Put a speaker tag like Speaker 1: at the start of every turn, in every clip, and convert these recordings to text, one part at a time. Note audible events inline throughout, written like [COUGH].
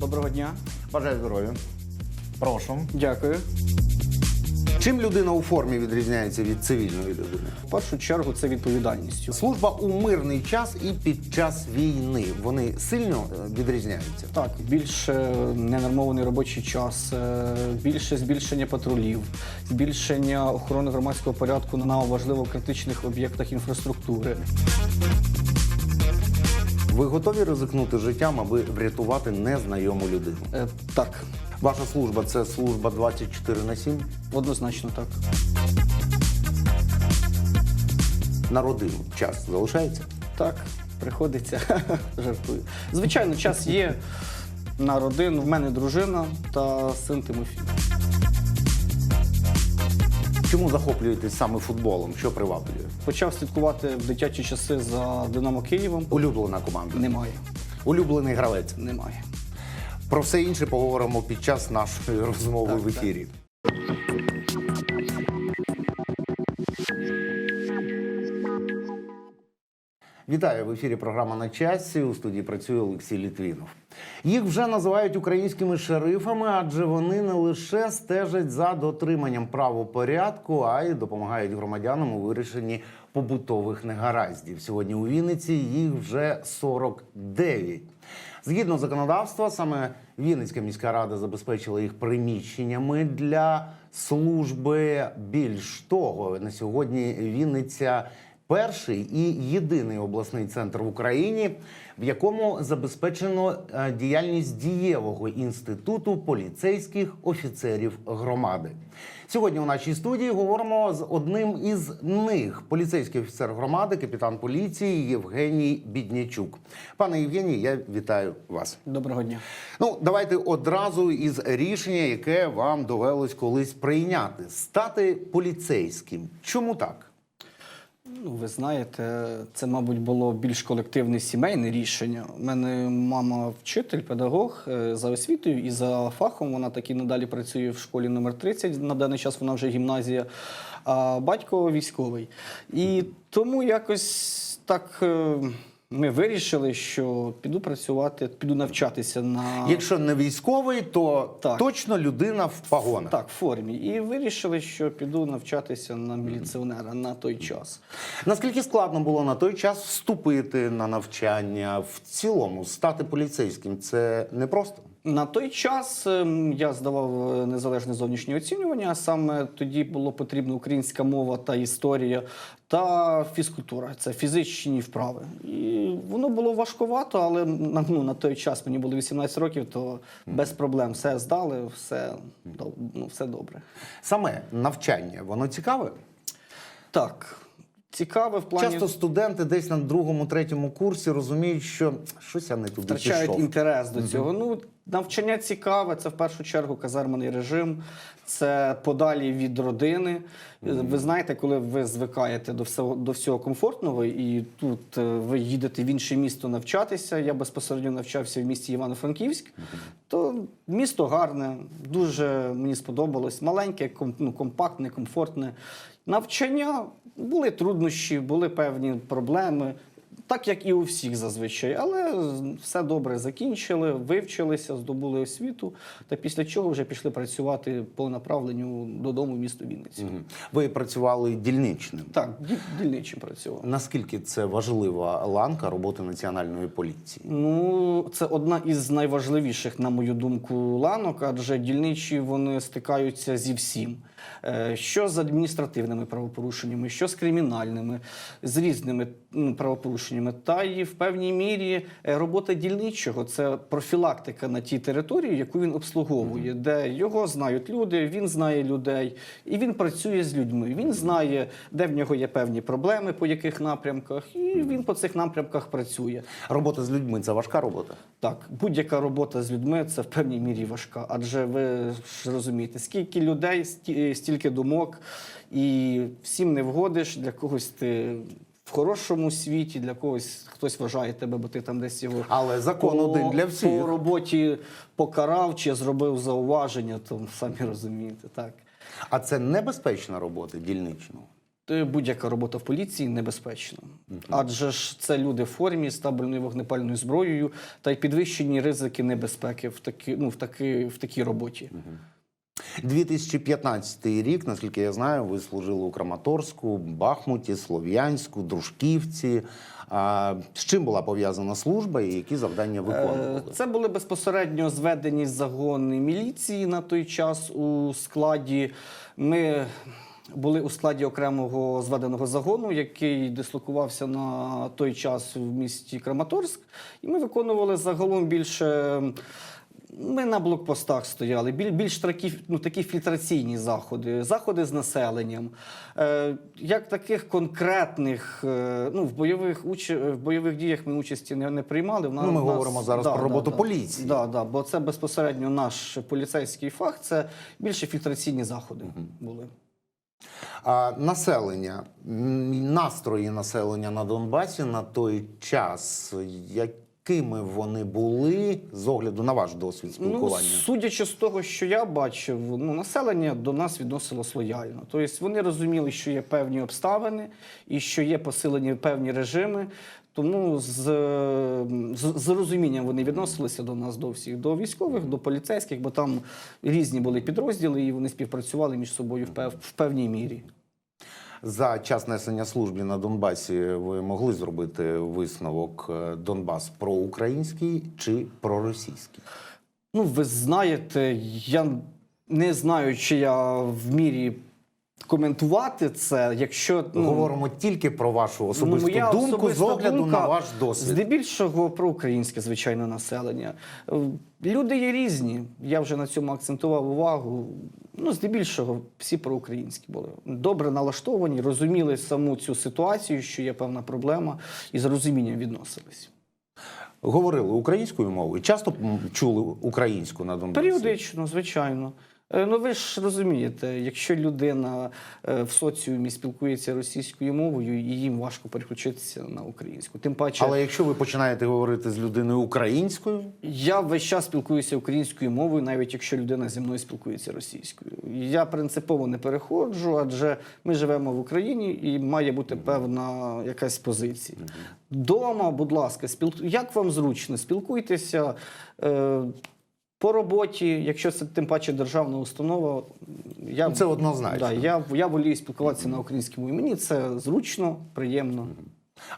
Speaker 1: Доброго дня.
Speaker 2: Бажаю здоров'я. Прошу.
Speaker 1: Дякую.
Speaker 2: Чим людина у формі відрізняється від цивільної людини?
Speaker 1: В першу чергу це відповідальністю.
Speaker 2: Служба у мирний час і під час війни вони сильно е, відрізняються.
Speaker 1: Так, більше ненормований робочий час, е, більше збільшення патрулів, збільшення охорони громадського порядку на важливо критичних об'єктах інфраструктури.
Speaker 2: Ви готові ризикнути життям, аби врятувати незнайому людину?
Speaker 1: Е, Так,
Speaker 2: Ваша служба це служба 24 на 7?
Speaker 1: однозначно так.
Speaker 2: На родину час залишається?
Speaker 1: Так, приходиться. [LAUGHS] Жартую. Звичайно, час є на родину. В мене дружина та син Тимофій.
Speaker 2: Чому захоплюєтесь саме футболом? Що приваблює?
Speaker 1: Почав слідкувати в дитячі часи за Динамо Києвом.
Speaker 2: Улюблена команда.
Speaker 1: Немає.
Speaker 2: Улюблений гравець.
Speaker 1: Немає.
Speaker 2: Про все інше поговоримо під час нашої розмови
Speaker 1: Так,
Speaker 2: в ефірі. Вітаю в ефірі. Програма на часі. У студії працює Олексій Літвінов. Їх вже називають українськими шерифами, адже вони не лише стежать за дотриманням правопорядку, а й допомагають громадянам у вирішенні побутових негараздів. Сьогодні у Вінниці їх вже 49. Згідно законодавства, саме Вінницька міська рада забезпечила їх приміщеннями для служби. Більш того, на сьогодні Вінниця перший і єдиний обласний центр в Україні, в якому забезпечено е, діяльність дієвого інституту поліцейських офіцерів громади. Сьогодні у нашій студії говоримо з одним із них, поліцейський офіцер громади, капітан поліції Євгеній Біднячук. Пане Євгеній, я вітаю вас.
Speaker 1: Доброго дня.
Speaker 2: Ну, давайте одразу із рішення, яке вам довелось колись прийняти, стати поліцейським. Чому так?
Speaker 1: Ну, ви знаєте, це, мабуть, було більш колективне сімейне рішення. У мене мама вчитель, педагог е, за освітою і за фахом. Вона таки надалі працює в школі номер 30. На даний час вона вже гімназія, а батько військовий. І тому якось так е, ми вирішили, що піду працювати, піду навчатися на
Speaker 2: Якщо не військовий, то
Speaker 1: Так.
Speaker 2: точно людина в погонах.
Speaker 1: так, в формі. І вирішили, що піду навчатися на міліціонера на той час.
Speaker 2: Наскільки складно було на той час вступити на навчання в цілому, стати поліцейським? Це непросто.
Speaker 1: На той час ем, я здавав е, незалежне зовнішнє оцінювання. а Саме тоді було потрібна українська мова та історія та фізкультура. Це фізичні вправи. І воно було важкувато, але на, ну, на той час мені було 18 років, то без проблем все здали, все, ну, все добре.
Speaker 2: Саме навчання, воно цікаве.
Speaker 1: Так, цікаве в плані.
Speaker 2: Часто студенти десь на другому, третьому курсі розуміють, що щось я не туди
Speaker 1: втрачають
Speaker 2: пішов.
Speaker 1: інтерес до цього. Ну, навчання цікаве, це в першу чергу казармений режим, це подалі від родини. Ви знаєте, коли ви звикаєте до всього, до всього комфортного, і тут е, ви їдете в інше місто навчатися. Я безпосередньо навчався в місті Івано-Франківськ, то місто гарне, дуже мені сподобалось. Маленьке, ком- ну, компактне, комфортне. Навчання були труднощі, були певні проблеми. Так як і у всіх зазвичай, але все добре закінчили, вивчилися, здобули освіту, та після чого вже пішли працювати по направленню додому в місто Вінниці.
Speaker 2: Мгм. Ви працювали дільничним.
Speaker 1: Так, ді- дільничим працював.
Speaker 2: Наскільки це важлива ланка роботи національної поліції?
Speaker 1: Ну, це одна із найважливіших, на мою думку, ланок, адже дільничі вони стикаються зі всім. Е, Що з адміністративними правопорушеннями, що з кримінальними, з різними м, правопорушеннями. Та і в певній мірі е, робота дільничого це профілактика на тій території, яку він обслуговує, де його знають люди, він знає людей, і він працює з людьми. Він знає, де в нього є певні проблеми, по яких напрямках, і він по цих напрямках працює.
Speaker 2: Робота з людьми це важка робота.
Speaker 1: Так, будь-яка робота з людьми це в певній мірі важка. Адже ви ж розумієте, скільки людей, сті- стільки думок, і всім не вгодиш, для когось ти в хорошому світі, для когось хтось вважає тебе, бо ти там десь його
Speaker 2: Але закон
Speaker 1: по-
Speaker 2: один для всіх.
Speaker 1: по роботі покарав чи зробив зауваження, то самі розумієте, так.
Speaker 2: А це небезпечна робота дільничного.
Speaker 1: будь-яка робота в поліції небезпечна. Адже ж це люди в формі з табельною вогнепальною зброєю та й підвищені ризики небезпеки в такі, ну, в такі, в такій роботі.
Speaker 2: 2015 рік, наскільки я знаю, ви служили у Краматорську, Бахмуті, Слов'янську, Дружківці. А, з чим була пов'язана служба і які завдання виконували?
Speaker 1: Е, Це були безпосередньо зведені загони міліції на той час у складі. Ми були у складі окремого зведеного загону, який дислокувався на той час в місті Краматорськ. І ми виконували загалом більше. Ми на блокпостах стояли, біль- більш такі, ну, такі фільтраційні заходи, заходи з населенням. Е, як таких конкретних, е, ну, в бойових, уч... в бойових діях ми участі не, не приймали. В на-
Speaker 2: Ну, ми
Speaker 1: нас-
Speaker 2: говоримо зараз про роботу поліції.
Speaker 1: Да, да, бо це безпосередньо наш поліцейський фах, це більше фільтраційні заходи були.
Speaker 2: А населення, настрої населення на Донбасі на той час, якими вони були з огляду на ваш досвід
Speaker 1: Ну,
Speaker 2: спілкування?
Speaker 1: судячи з того, що я бачив, ну населення до нас відносилось лояльно. Тобто вони розуміли, що є певні обставини і що є посилені певні режими. Тому з, з, з розумінням вони відносилися до нас, до всіх, до військових, до поліцейських, бо там різні були підрозділи, і вони співпрацювали між собою в, пев, в певній мірі.
Speaker 2: За час несення служби на Донбасі ви могли зробити висновок е, Донбас проукраїнський чи проросійський?
Speaker 1: Ну, ви знаєте, я не знаю, чи я в мірі коментувати це, якщо ну,
Speaker 2: Говоримо тільки про вашу особисту
Speaker 1: моя
Speaker 2: думку з огляду
Speaker 1: думка,
Speaker 2: на ваш досвід.
Speaker 1: Здебільшого про українське звичайно населення. Е, Люди є різні. Я вже на цьому акцентував увагу. Ну, здебільшого, всі проукраїнські були добре налаштовані, розуміли саму цю ситуацію, що є певна проблема, і з розумінням відносились.
Speaker 2: Говорили українською мовою. Часто чули українську на Донбасі?
Speaker 1: Періодично, звичайно. Е, Ну ви ж розумієте, якщо людина е, в соціумі спілкується російською мовою, і їм важко переключитися на українську. Тим паче,
Speaker 2: Але якщо ви починаєте говорити з людиною українською,
Speaker 1: я весь час спілкуюся українською мовою, навіть якщо людина зі мною спілкується російською. Я принципово не переходжу, адже ми живемо в Україні і має бути певна якась позиція. Дома, будь ласка, спіл... як вам зручно, спілкуйтеся. Е... По роботі, якщо це тим паче державна установа, я
Speaker 2: Ну, це однозначно.
Speaker 1: Да, я, я волію спілкуватися на українській мові. Мені це зручно, приємно.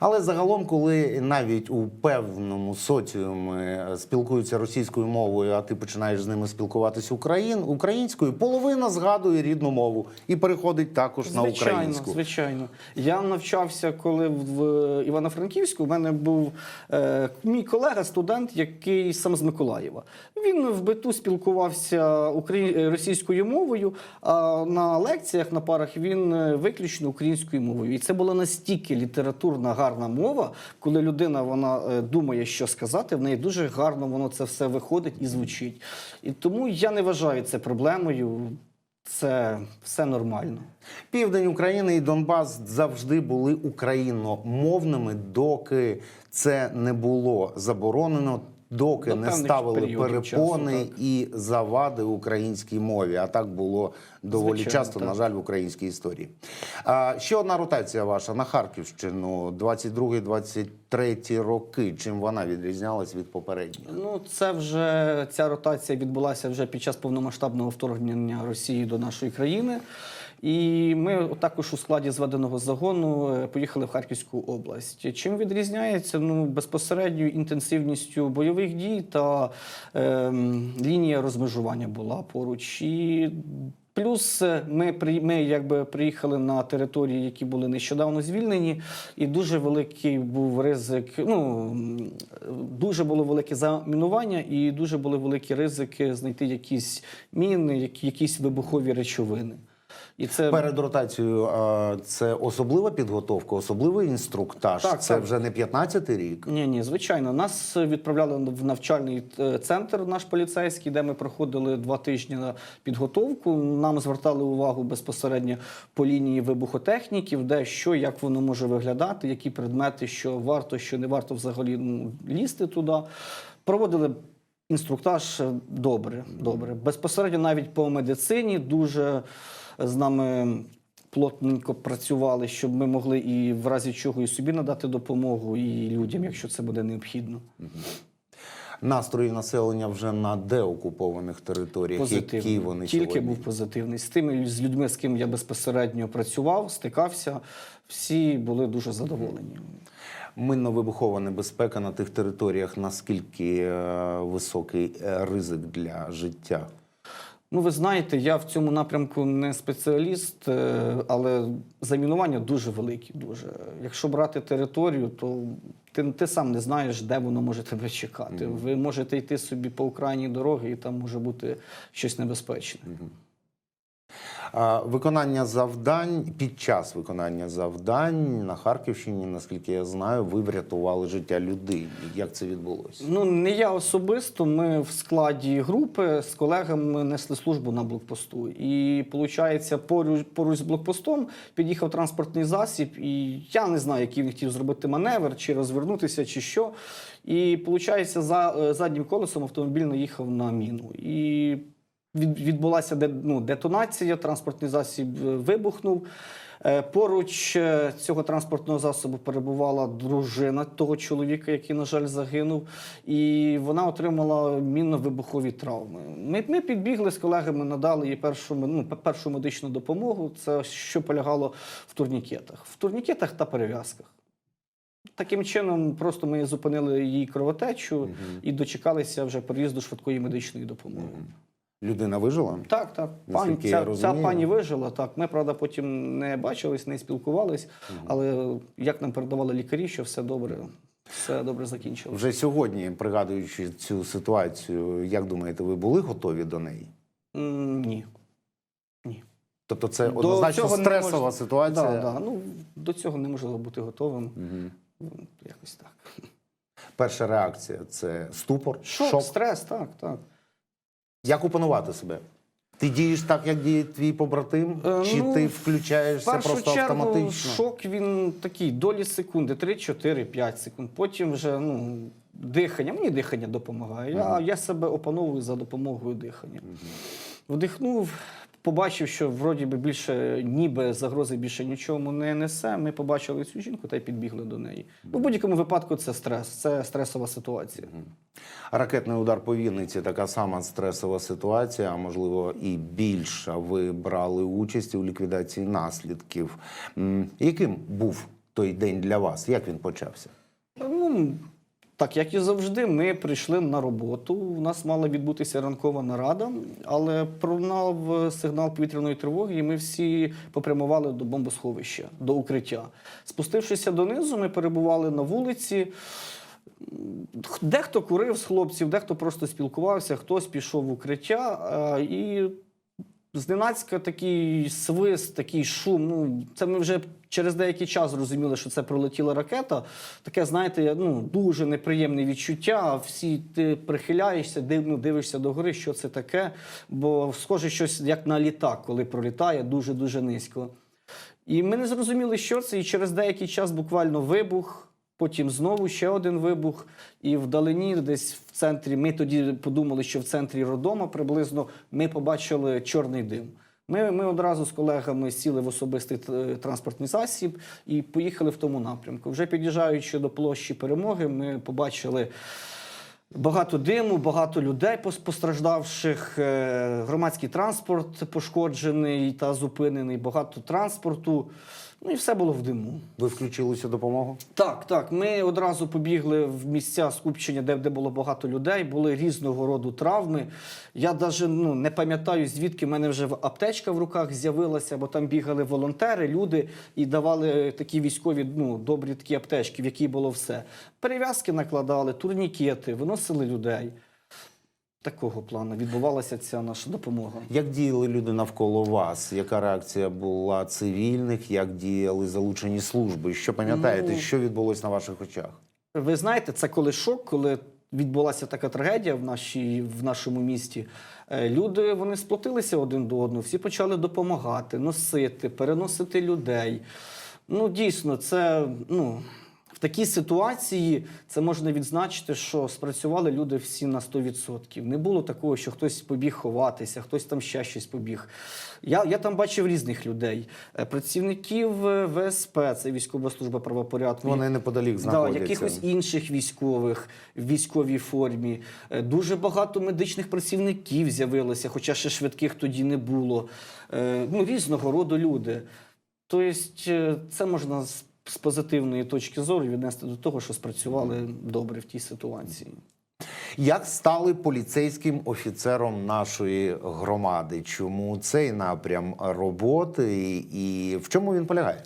Speaker 2: Але загалом, коли навіть у певному соціумі е, спілкуються російською мовою, а ти починаєш з ними спілкуватися україн, українською, половина згадує рідну мову і переходить також на українську.
Speaker 1: звичайно. Я навчався, коли в Івано-Франківську. У мене був е, мій колега, студент, який сам з Миколаєва. Він в биту спілкувався украї... е, російською мовою, а на лекціях, на парах він е, виключно українською мовою. І це була настільки літературна гарна мова, коли людина вона е, думає, що сказати, в неї дуже гарно воно це все виходить і звучить. І тому я не вважаю це проблемою. Це все нормально.
Speaker 2: Південь України і Донбас завжди були україномовними, доки це не було заборонено, доки
Speaker 1: До
Speaker 2: не ставили перепони
Speaker 1: часу,
Speaker 2: і завади українській мові. А так було доволі
Speaker 1: Звичайно,
Speaker 2: часто,
Speaker 1: так.
Speaker 2: на жаль, в українській історії. А, ще одна ротація ваша на Харківщину, 22-23 роки. Чим вона відрізнялась від попередніх?
Speaker 1: Ну, це вже ця ротація відбулася вже під час повномасштабного вторгнення Росії до нашої країни. І ми також у складі зведеного загону е, поїхали в Харківську область. Чим відрізняється? Ну, безпосередньо інтенсивністю бойових дій та ем, лінія розмежування була поруч. І Плюс е, ми при ми якби приїхали на території, які були нещодавно звільнені, і дуже великий був ризик. Ну дуже було велике замінування, і дуже були великі ризики знайти якісь міни, якісь вибухові речовини. І це
Speaker 2: Перед ротацією це особлива підготовка, особливий інструктаж.
Speaker 1: Так,
Speaker 2: це
Speaker 1: так.
Speaker 2: вже не 15-й рік.
Speaker 1: Ні, ні, звичайно. Нас відправляли в навчальний е, центр наш поліцейський, де ми проходили два тижні на підготовку. Нам звертали увагу безпосередньо по лінії вибухотехніків, де що, як воно може виглядати, які предмети, що варто, що не варто взагалі лізти туди. Проводили. Інструктаж добре, добре. Безпосередньо навіть по медицині дуже з нами плотненько працювали, щоб ми могли і в разі чого і собі надати допомогу, і людям, якщо це буде необхідно.
Speaker 2: Настрої населення вже на деокупованих територіях, які вони
Speaker 1: Тільки
Speaker 2: сьогодні?
Speaker 1: був позитивний. З тими з людьми, з ким я безпосередньо працював, стикався, всі були дуже задоволені.
Speaker 2: Минно-вибухова небезпека на тих територіях. Наскільки е, високий е, ризик для життя?
Speaker 1: Ну, ви знаєте, я в цьому напрямку не спеціаліст, е, але замінування дуже великі. Дуже. Якщо брати територію, то ти, ти сам не знаєш, де воно може тебе чекати. Ви можете йти собі по окраїні дороги, і там може бути щось небезпечне.
Speaker 2: А, Виконання завдань під час виконання завдань на Харківщині, наскільки я знаю, ви врятували життя людині. Як це відбулося?
Speaker 1: Ну, не я особисто. Ми в складі групи з колегами несли службу на блокпосту. І виходить, поруч, поруч з блокпостом під'їхав транспортний засіб, і я не знаю, який він хотів зробити маневр, чи розвернутися, чи що. І виходить, за е, заднім колесом автомобіль наїхав на міну. І відбулася ну, детонація, транспортний засіб е, вибухнув. Е, Поруч е, цього транспортного засобу перебувала дружина того чоловіка, який, на жаль, загинув, і вона отримала мінно-вибухові травми. Ми, ми підбігли з колегами, надали їй першу, ну, першу медичну допомогу. Це що полягало в турнікетах. В турнікетах та перев'язках. Таким чином, просто ми зупинили її кровотечу і дочекалися вже приїзду швидкої медичної допомоги.
Speaker 2: Людина вижила?
Speaker 1: Так, так. Пані, ця, ця пані вижила. Так, ми правда потім не бачились, не спілкувались, але як нам передавали лікарі, що все добре, все добре закінчилось.
Speaker 2: Вже сьогодні, пригадуючи цю ситуацію, як думаєте, ви були готові до неї?
Speaker 1: М, Ні.
Speaker 2: Тобто, це
Speaker 1: До
Speaker 2: однозначно стресова
Speaker 1: мож-
Speaker 2: ситуація.
Speaker 1: Да, да. Ну, до цього неможливо бути готовим. Ну, Якось так.
Speaker 2: Перша реакція це ступор,
Speaker 1: Шок,
Speaker 2: шок.
Speaker 1: стрес, так, так.
Speaker 2: Як опанувати себе? Ти дієш так, як діє твій побратим,
Speaker 1: Е,
Speaker 2: чи
Speaker 1: ну,
Speaker 2: ти
Speaker 1: В
Speaker 2: включаєшся
Speaker 1: першу
Speaker 2: просто
Speaker 1: чергу
Speaker 2: автоматично?
Speaker 1: шок він такий долі секунди, 3, 4, 5 секунд. Потім вже ну, дихання. Мені дихання допомагає. Я, я себе опановую за допомогою дихання. Вдихнув, побачив, що вроді би більше ніби загрози більше нічому не несе. Ми побачили цю жінку та й підбігли до неї. Ну, в будь-якому випадку це стрес, це стресова ситуація.
Speaker 2: Ракетний удар по Вінниці така сама стресова ситуація, а можливо і більша. Ви брали участь у ліквідації наслідків. Яким був той день для вас? Як він почався?
Speaker 1: Ну, так, як і завжди, ми прийшли на роботу. У нас мала відбутися ранкова нарада, але пролунав сигнал повітряної тривоги, і ми всі попрямували до бомбосховища, до укриття. Спустившися донизу, ми перебували на вулиці. Дехто курив з хлопців, дехто просто спілкувався, хтось пішов в укриття. е, І зненацька такий свист, такий шум. Ну, це ми вже через деякий час зрозуміли, що це пролетіла ракета. Таке, знаєте, ну, дуже неприємне відчуття. Всі ти прихиляєшся, дивно дивишся догори, що це таке. Бо схоже щось як на літак, коли пролітає дуже-дуже низько. І ми не зрозуміли, що це, і через деякий час буквально вибух. Потім знову ще один вибух, і вдалині, десь в центрі, ми тоді подумали, що в центрі Родома приблизно ми побачили чорний дим. Ми, ми одразу з колегами сіли в особистий е, транспортний засіб і поїхали в тому напрямку. Вже під'їжджаючи до площі перемоги, ми побачили багато диму, багато людей постраждавших, е, громадський транспорт пошкоджений та зупинений, багато транспорту. Ну і все було в диму.
Speaker 2: Ви включилися допомогу?
Speaker 1: Так, так. Ми одразу побігли в місця скупчення, де, де було багато людей, були різного роду травми. Я навіть ну, не пам'ятаю, звідки в мене вже аптечка в руках з'явилася, бо там бігали волонтери, люди і давали такі військові ну, добрі такі аптечки, в якій було все. Перев'язки накладали, турнікети, виносили людей. Такого плану відбувалася ця наша допомога.
Speaker 2: Як діяли люди навколо вас? Яка реакція була цивільних? Як діяли залучені служби? Що пам'ятаєте,
Speaker 1: Ну,
Speaker 2: що відбулось на ваших очах?
Speaker 1: Ви знаєте, це коли шок, коли відбулася така трагедія в, нашій, в нашому місті. е, Люди вони сплотилися один до одного, всі почали допомагати, носити, переносити людей. Ну, дійсно, це ну, такій ситуації це можна відзначити, що спрацювали люди всі на 100%. Не було такого, що хтось побіг ховатися, хтось там ще щось побіг. Я, я там бачив різних людей. Е, Працівників е, ВСП, це військова служба правопорядку.
Speaker 2: Вони неподалік
Speaker 1: Да, якихось інших військових в військовій формі. Е, Дуже багато медичних працівників з'явилося, хоча ще швидких тоді не було. Ну, різного роду люди. Тобто, це можна з, позитивної точки зору віднести до того, що спрацювали добре в тій ситуації.
Speaker 2: Як стали поліцейським офіцером нашої громади? Чому цей напрям роботи і в чому він полягає?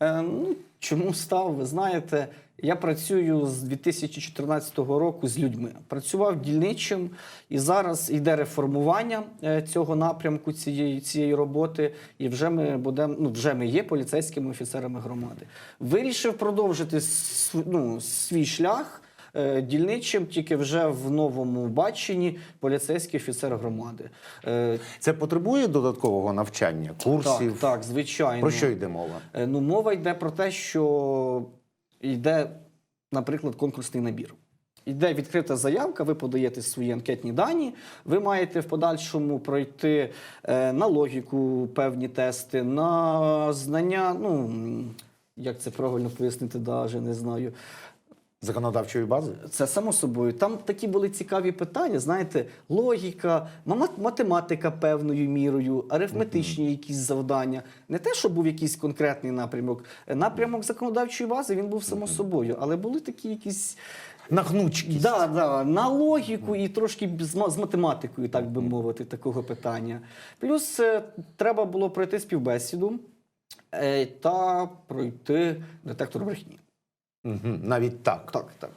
Speaker 1: Е, ну, чому став? Ви знаєте, я працюю з 2014 року з людьми. Працював дільничим, і зараз йде реформування е, цього напрямку цієї, цієї роботи. І вже ми будемо, ну вже ми є поліцейськими офіцерами громади. Вирішив продовжити ну, свій шлях. е, Дільничим тільки вже в новому баченні поліцейський офіцер громади. Е,
Speaker 2: Це потребує додаткового навчання, курсів?
Speaker 1: Так, так, звичайно.
Speaker 2: Про що йде мова?
Speaker 1: Ну, мова йде про те, що йде, наприклад, конкурсний набір. Йде відкрита заявка, ви подаєте свої анкетні дані. Ви маєте в подальшому пройти е, на логіку певні тести, на знання. Ну як це правильно пояснити, даже не знаю.
Speaker 2: Законодавчої бази?
Speaker 1: Це само собою. Там такі були цікаві питання. Знаєте, логіка, математика певною мірою, арифметичні якісь завдання. Не те, що був якийсь конкретний напрямок. Напрямок законодавчої бази він був само собою, але були такі якісь
Speaker 2: На гнучкість.
Speaker 1: да, да, на логіку і трошки з, з математикою, так би мовити, такого питання. Плюс е, треба було пройти співбесіду е, та пройти детектор брехні.
Speaker 2: Навіть так.
Speaker 1: Так, так.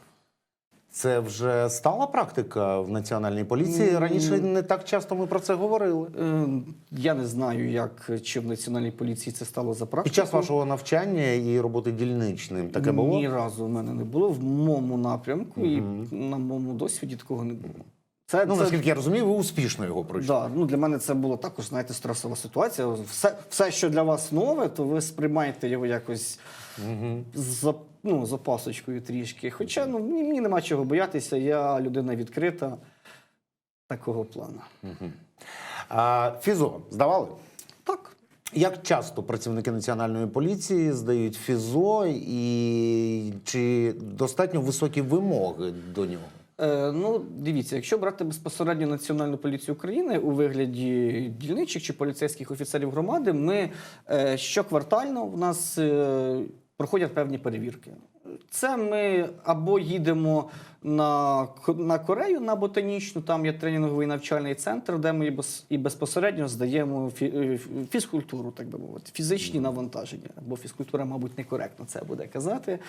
Speaker 2: Це вже стала практика в національній поліції. Раніше не так часто ми про це говорили.
Speaker 1: Е, Я не знаю, як чи в національній поліції це стало за практику.
Speaker 2: Під час вашого навчання і роботи дільничним таке було?
Speaker 1: Ні разу в мене не було в моєму напрямку, і на моєму досвіді такого не було. Це,
Speaker 2: Ну,
Speaker 1: це
Speaker 2: наскільки я розумію, ви успішно його пройшли.
Speaker 1: да, ну, для мене це було також, знаєте, стресова ситуація. Все, все, що для вас нове, то ви сприймаєте його якось з, зап- ну, з опасочкою трішки. Хоча ну, мені, мені нема чого боятися, я людина відкрита такого плану.
Speaker 2: А ФІЗО здавали?
Speaker 1: Так.
Speaker 2: Як часто працівники національної поліції здають ФІЗО, і чи достатньо високі вимоги до нього?
Speaker 1: Е, ну, дивіться, якщо брати безпосередньо Національну поліцію України у вигляді дільничих чи поліцейських офіцерів громади, ми е, щоквартально в нас е, проходять певні перевірки. Це ми або їдемо на, на Корею на ботанічну, там є тренінговий навчальний центр, де ми і безпосередньо здаємо фі- фізкультуру, так би мовити, фізичні навантаження. Бо фізкультура, мабуть, некоректно це буде казати.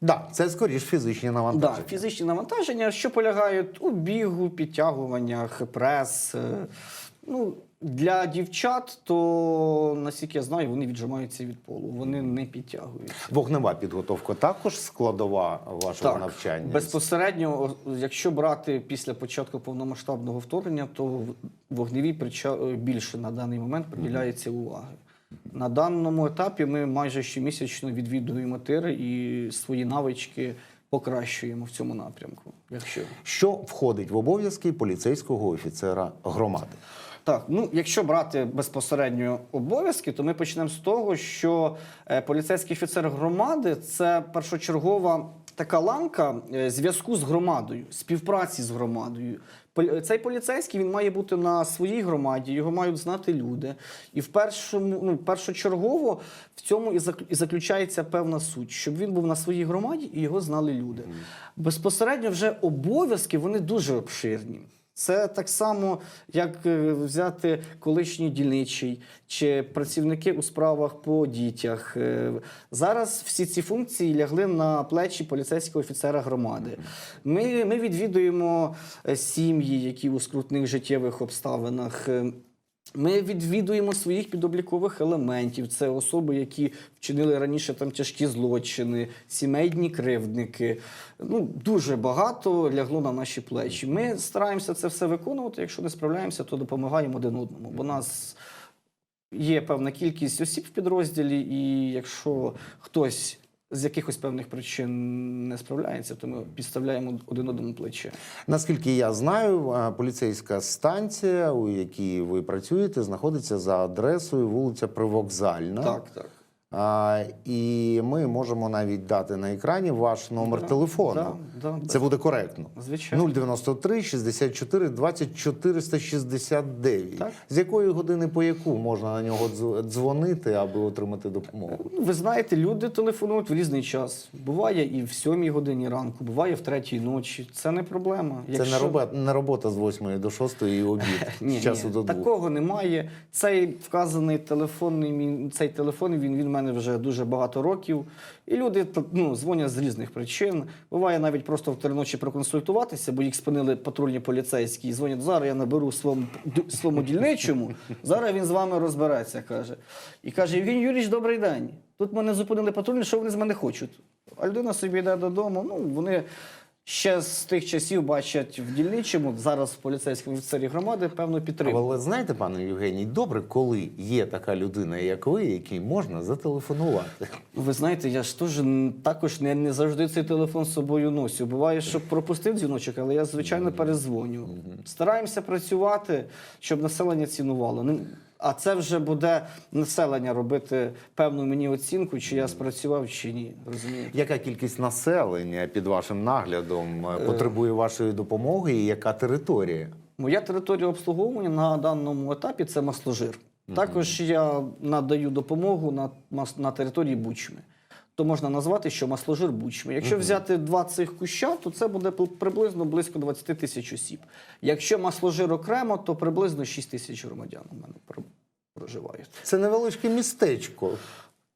Speaker 2: Да, це скоріш фізичні
Speaker 1: Да,
Speaker 2: навантаження.
Speaker 1: фізичні навантаження, що полягають у бігу, підтягуваннях, прес. е, Ну, для дівчат, то наскільки я знаю, вони віджимаються від полу, вони не підтягуються.
Speaker 2: Вогнева підготовка також складова вашого навчання.
Speaker 1: безпосередньо, якщо брати після початку повномасштабного вторгнення, то в- вогневій е, більше на даний момент приділяється уваги. На даному етапі ми майже щомісячно відвідуємо тири і свої навички покращуємо в цьому напрямку. Якщо
Speaker 2: Що входить в обов'язки поліцейського офіцера громади?
Speaker 1: Так, ну якщо брати безпосередньо обов'язки, то ми почнемо з того, що е, поліцейський офіцер громади це першочергова така ланка е, зв'язку з громадою, співпраці з громадою. Цей поліцейський він має бути на своїй громаді, його мають знати люди. І в першому, ну, першочергово в цьому і заключається певна суть, щоб він був на своїй громаді і його знали люди. Безпосередньо вже обов'язки вони дуже обширні. Це так само, як е, взяти колишній дільничий чи працівники у справах по дітях. Е, Зараз всі ці функції лягли на плечі поліцейського офіцера громади. Ми, ми відвідуємо е, сім'ї, які у скрутних життєвих обставинах. Ми відвідуємо своїх підоблікових елементів. Це особи, які вчинили раніше там тяжкі злочини, сімейні кривдники. Ну дуже багато лягло на наші плечі. Ми стараємося це все виконувати. Якщо не справляємося, то допомагаємо один одному. Бо нас є певна кількість осіб в підрозділі, і якщо хтось з якихось певних причин не справляється, то ми підставляємо один одному плече.
Speaker 2: Наскільки я знаю, поліцейська станція, у якій ви працюєте, знаходиться за адресою вулиця Привокзальна.
Speaker 1: Так, так.
Speaker 2: І ми можемо навіть дати на екрані ваш номер
Speaker 1: Да,
Speaker 2: телефону.
Speaker 1: да, да,
Speaker 2: Це буде коректно.
Speaker 1: Звичайно.
Speaker 2: 093 64 20 469.
Speaker 1: Так.
Speaker 2: З якої години по яку можна на нього дз- дзвонити, аби отримати допомогу?
Speaker 1: Ну, Ви знаєте, люди телефонують в різний час. Буває і в сьомій годині ранку, буває в третій ночі. Це не проблема.
Speaker 2: Це не робота, не робота з 8 до 6 і обід [LAUGHS]
Speaker 1: Ні,
Speaker 2: з часу
Speaker 1: ні,
Speaker 2: до двох.
Speaker 1: такого немає. Цей вказаний телефонний цей телефон. Він він в мене вже дуже багато років. І люди ну, дзвонять з різних причин. Буває навіть просто в три ночі проконсультуватися, бо їх спинили патрульні поліцейські. І дзвонять зараз. Я наберу своєму своєму дільничому. Зараз він з вами розбереться. каже. І каже: Євгеній Юрійович, добрий день. Тут мене зупинили патрульні, що вони з мене хочуть? А людина собі йде додому. Ну вони. Ще з тих часів бачать в дільничому зараз в поліцейському офіцері громади певну підтримку.
Speaker 2: Але знаєте, пане Євгеній, добре, коли є така людина, як ви, якій можна зателефонувати.
Speaker 1: Ви знаєте, я ж теж також не, не завжди цей телефон з собою носю. Буває, що пропустив дзвіночок, але я звичайно перезвоню. Стараємося працювати, щоб населення цінувало. А це вже буде населення робити певну мені оцінку, чи я спрацював, чи ні. Розумієте?
Speaker 2: Яка кількість населення під вашим наглядом е, потребує вашої допомоги, і яка територія?
Speaker 1: Моя територія обслуговування на даному етапі це масложир. Також я надаю допомогу на, на території Бучми. То можна назвати, що масложир Бучми. Якщо взяти два цих куща, то це буде приблизно близько 20 тисяч осіб. Якщо масложир окремо, то приблизно 6 тисяч громадян у мене проживають.
Speaker 2: Це невеличке містечко.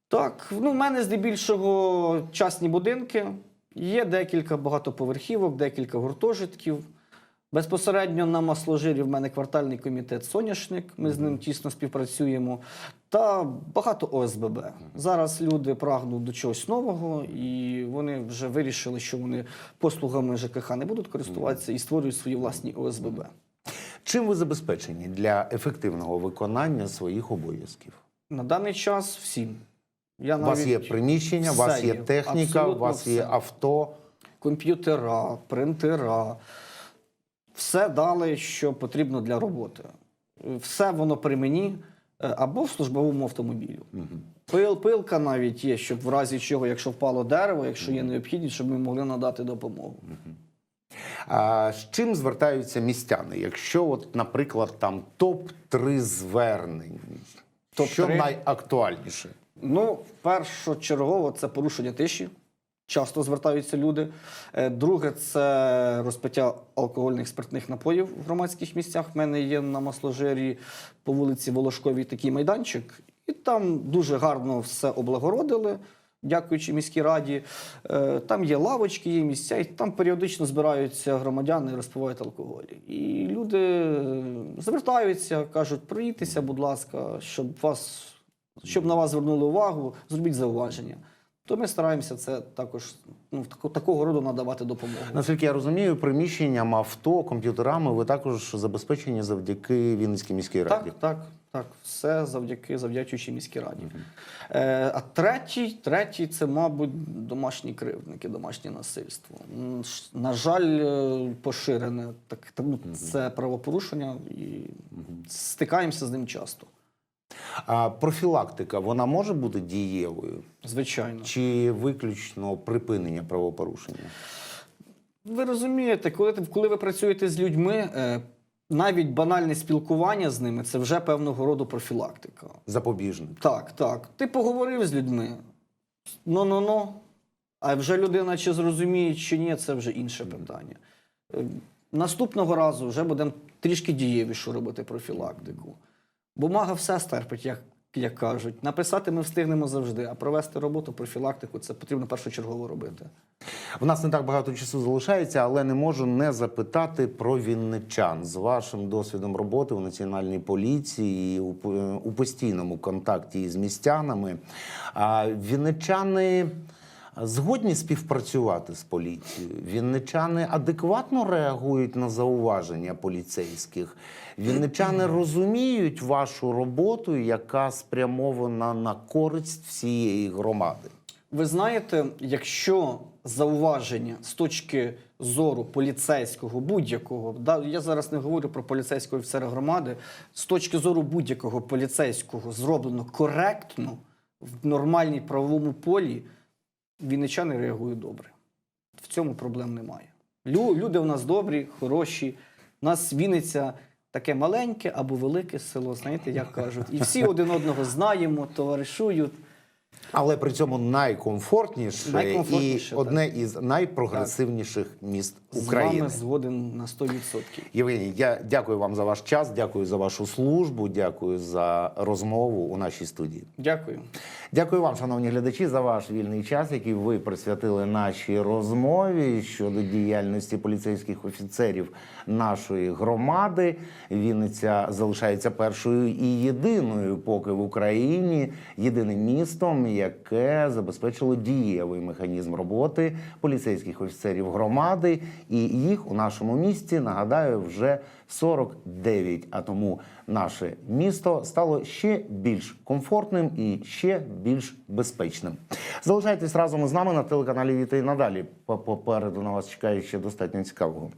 Speaker 1: Так, ну в мене здебільшого частні будинки. Є декілька багатоповерхівок, декілька гуртожитків. Безпосередньо на масложирі в мене квартальний комітет Соняшник. Ми з ним тісно співпрацюємо. Та багато ОСББ. Зараз люди прагнуть до чогось нового, і вони вже вирішили, що вони послугами ЖКХ не будуть користуватися і створюють свої власні ОСББ.
Speaker 2: Чим ви забезпечені для ефективного виконання своїх обов'язків?
Speaker 1: На даний час всім. Я
Speaker 2: У вас є приміщення, у вас є
Speaker 1: є,
Speaker 2: техніка, у вас є
Speaker 1: все.
Speaker 2: авто.
Speaker 1: комп'ютера, принтера. Все дали, що потрібно для роботи. Все воно при мені е, або в службовому автомобілі. Пил, пилка навіть є, щоб в разі чого, якщо впало дерево, якщо є необхідність, щоб ми могли надати допомогу.
Speaker 2: А з чим звертаються містяни? Якщо, от, наприклад, там топ-3 звернень,
Speaker 1: Топ-3?
Speaker 2: що найактуальніше?
Speaker 1: Ну, першочергово це порушення тиші. Часто звертаються люди. Е, Друге це розпиття алкогольних спиртних напоїв в громадських місцях. В мене є на масложирі по вулиці Волошковій такий майданчик, і там дуже гарно все облагородили. Дякуючи міській раді, Е, там є лавочки, є місця, і там періодично збираються громадяни і розпивають алкоголь. І люди е, звертаються, кажуть, приїдьтеся, будь ласка, щоб вас щоб на вас звернули увагу, зробіть зауваження. То ми стараємося це також ну, тако- такого роду надавати допомогу.
Speaker 2: Наскільки я розумію, приміщенням, авто, комп'ютерами ви також забезпечені завдяки Вінницькій міській раді.
Speaker 1: Так, так, так. Все завдяки завдячуючи міській раді. Е, а третій, третій це, мабуть, домашні кривдники, домашнє насильство. На жаль, е, поширене так, тому це правопорушення і стикаємося з ним часто.
Speaker 2: А профілактика вона може бути дієвою
Speaker 1: Звичайно.
Speaker 2: чи виключно припинення правопорушення?
Speaker 1: Ви розумієте, коли, коли ви працюєте з людьми, е, навіть банальне спілкування з ними це вже певного роду профілактика.
Speaker 2: Запобіжник.
Speaker 1: Так, так. Ти поговорив з людьми. Ну-ну-ну. А вже людина чи зрозуміє, чи ні, це вже інше питання. Е, Наступного разу вже будемо трішки дієвіше робити профілактику. Бумага все стерпить, як, як кажуть. Написати ми встигнемо завжди, а провести роботу, профілактику це потрібно першочергово робити.
Speaker 2: В нас не так багато часу залишається, але не можу не запитати про вінничан з вашим досвідом роботи у національній поліції у, у постійному контакті з містянами. А вінничани згодні співпрацювати з поліцією. Вінничани адекватно реагують на зауваження поліцейських. Вінничани розуміють вашу роботу, яка спрямована на користь всієї громади.
Speaker 1: Ви знаєте, якщо зауваження з точки зору поліцейського будь-якого, да, я зараз не говорю про поліцейського офіцера громади, з точки зору будь-якого поліцейського зроблено коректно в нормальній правовому полі, вінничани реагують добре. В цьому проблем немає. Лю, люди у нас добрі, хороші. У нас Вінниця таке маленьке або велике село, знаєте, як кажуть. І всі один одного знаємо, товаришують.
Speaker 2: Але при цьому найкомфортніше,
Speaker 1: Найкомфортніше,
Speaker 2: і одне із найпрогресивніших міст
Speaker 1: З
Speaker 2: України.
Speaker 1: вами згоден на 100%.
Speaker 2: Євгеній, я дякую вам за ваш час, дякую за вашу службу, дякую за розмову у нашій студії.
Speaker 1: Дякую.
Speaker 2: Дякую вам, шановні глядачі, за ваш вільний час, який ви присвятили нашій розмові щодо діяльності поліцейських офіцерів нашої громади. Вінниця залишається першою і єдиною, поки в Україні єдиним містом, яке забезпечило дієвий механізм роботи поліцейських офіцерів громади. І їх у нашому місті нагадаю вже 49. А тому наше місто стало ще більш комфортним і ще більш безпечним. Залишайтесь разом з нами на телеканалі Віта і надалі. По- Попереду на вас чекає ще достатньо цікавого.